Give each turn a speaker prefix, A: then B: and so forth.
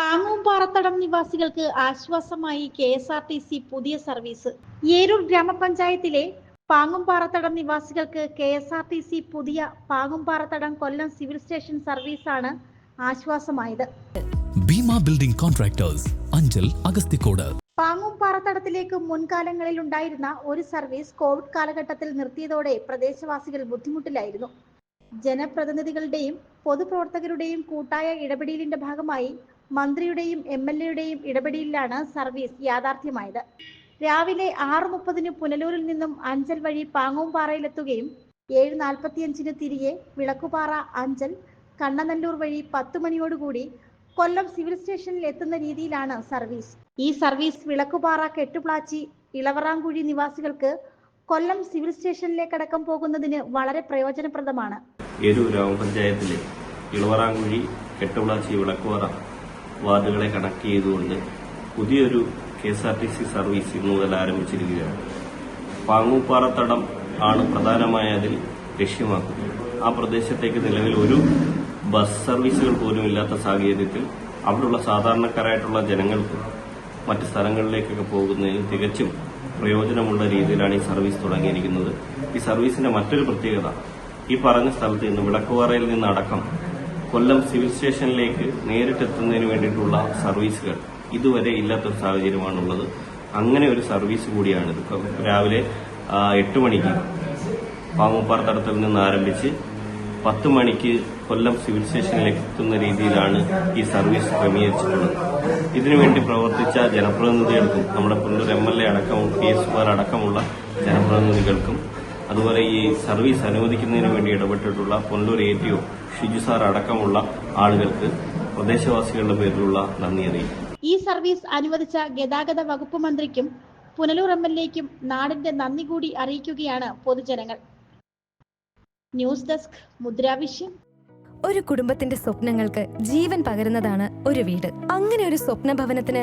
A: പാങ്ങുംപാറത്തടം നിവാസികൾക്ക് ആശ്വാസമായി K S R T C പുതിയ സർവീസ്. ഏരൂർ ഗ്രാമപഞ്ചായത്തിലെ പാങ്ങുംപാറത്തടം നിവാസികൾക്ക് K S R T C പുതിയ പാങ്ങുംപാറത്തടം കൊല്ലം സിവിൽ സ്റ്റേഷൻ സർവീസാണ് ആശ്വാസമായത്.
B: Bhima building contractors Anchal Agasthikode.
A: പാങ്ങുംപാറത്തടത്തിലേക്ക് മുൻകാലങ്ങളിൽ ഉണ്ടായിരുന്ന ഒരു സർവീസ് കോവിഡ് കാലഘട്ടത്തിൽ നിർത്തിയതോടെ പ്രദേശവാസികൾ ബുദ്ധിമുട്ടിലായിരുന്നു. ജനപ്രതിനിധികളുടെയും പൊതുപ്രവർത്തകരുടെയും കൂട്ടായ ഇടപെടലിന്റെ ഭാഗമായി മന്ത്രിയുടെയും എം എൽ എയുടെയും ഇടപെടലിലാണ് സർവീസ് യാഥാർത്ഥ്യമായത്. രാവിലെ ആറ് മുപ്പതിന് പുനലൂരിൽ നിന്നും അഞ്ചൽ വഴി പാങ്ങോംപാറയിലെത്തുകയും ഏഴ് നാൽപ്പത്തിയഞ്ചിന് തിരികെ വിളക്കുപാറ അഞ്ചൽ കണ്ണനല്ലൂർ വഴി പത്ത് മണിയോടുകൂടി കൊല്ലം സിവിൽ സ്റ്റേഷനിൽ എത്തുന്ന രീതിയിലാണ് സർവീസ്. ഈ സർവീസ് വിളക്കുപാറ കെട്ടുപ്ലാച്ചി ഇളവറാങ്കുഴി നിവാസികൾക്ക് കൊല്ലം സിവിൽ സ്റ്റേഷനിലേക്കടക്കം പോകുന്നതിന് വളരെ പ്രയോജനപ്രദമാണ്.
C: ഏരൂർ ഗ്രാമപഞ്ചായത്തിലെ ഇളവറാങ്കുഴി കെട്ടുപ്ലാച്ചി വിളക്കുവറ വാർഡുകളെ കണക്ട് ചെയ്തുകൊണ്ട് പുതിയൊരു K S R T C service ഇന്ന് മുതൽ ആരംഭിച്ചിരിക്കുകയാണ്. പാങ്ങൂപ്പാറത്തടം ആണ് പ്രധാനമായ അതിൽ ലക്ഷ്യമാക്കുന്നത്. ആ പ്രദേശത്തേക്ക് നിലവിൽ ഒരു ബസ് സർവീസുകൾ പോലും ഇല്ലാത്ത സാഹചര്യത്തിൽ അവിടെയുള്ള സാധാരണക്കാരായിട്ടുള്ള ജനങ്ങൾക്ക് മറ്റ് സ്ഥലങ്ങളിലേക്കൊക്കെ പോകുന്നതിന് തികച്ചും പ്രയോജനമുള്ള രീതിയിലാണ് ഈ സർവീസ് തുടങ്ങിയിരിക്കുന്നത്. ഈ സർവീസിന്റെ മറ്റൊരു പ്രത്യേകത ഈ പറഞ്ഞ സ്ഥലത്ത് നിന്ന് വിളക്കുപാറയിൽ നിന്നടക്കം കൊല്ലം സിവിൽ സ്റ്റേഷനിലേക്ക് നേരിട്ടെത്തുന്നതിന് വേണ്ടിയിട്ടുള്ള സർവീസുകൾ ഇതുവരെ ഇല്ലാത്തൊരു സാഹചര്യമാണുള്ളത്. അങ്ങനെ ഒരു സർവീസ് കൂടിയാണിത്. രാവിലെ എട്ട് മണിക്ക് പാങ്ങുപ്പാറ തടത്തിൽ നിന്ന് ആരംഭിച്ച് പത്ത് മണിക്ക് കൊല്ലം സിവിൽ സ്റ്റേഷനിലേക്ക് എത്തുന്ന രീതിയിലാണ് ഈ സർവീസ് ക്രമീകരിച്ചിട്ടുള്ളത്. ഇതിനുവേണ്ടി പ്രവർത്തിച്ച ജനപ്രതിനിധികൾക്കും നമ്മുടെ പുനലൂർ എം എൽ എ അടക്കം പി എസ് അടക്കമുള്ള ജനപ്രതിനിധികൾക്കും അതുപോലെ ഈ സർവീസ് അനുവദിക്കുന്നതിന് വേണ്ടി ഇടപെട്ടിട്ടുള്ള Ponnoor A T O Shiju sir അടക്കമുള്ള ആളുകൾക്ക് പ്രദേശവാസികളുടെ പേരിലുള്ള നന്ദി അറിയിക്കും
A: ഈ സർവീസ് അനുവദിച്ച ഗതാഗത വകുപ്പ് മന്ത്രിക്കും പുനലൂർ എം എൽ എക്കും നാടിന്റെ നന്ദി കൂടി അറിയിക്കുകയാണ് പൊതുജനങ്ങൾ. ന്യൂസ് ഡെസ്ക് മുദ്രാവിശ്യം
D: ഒരു കുടുംബത്തിന്റെ സ്വപ്നങ്ങൾക്ക് ജീവൻ പകരുന്നതാണ് ഒരു വീട്. അങ്ങനെ ഒരു സ്വപ്ന ഭവനത്തിന്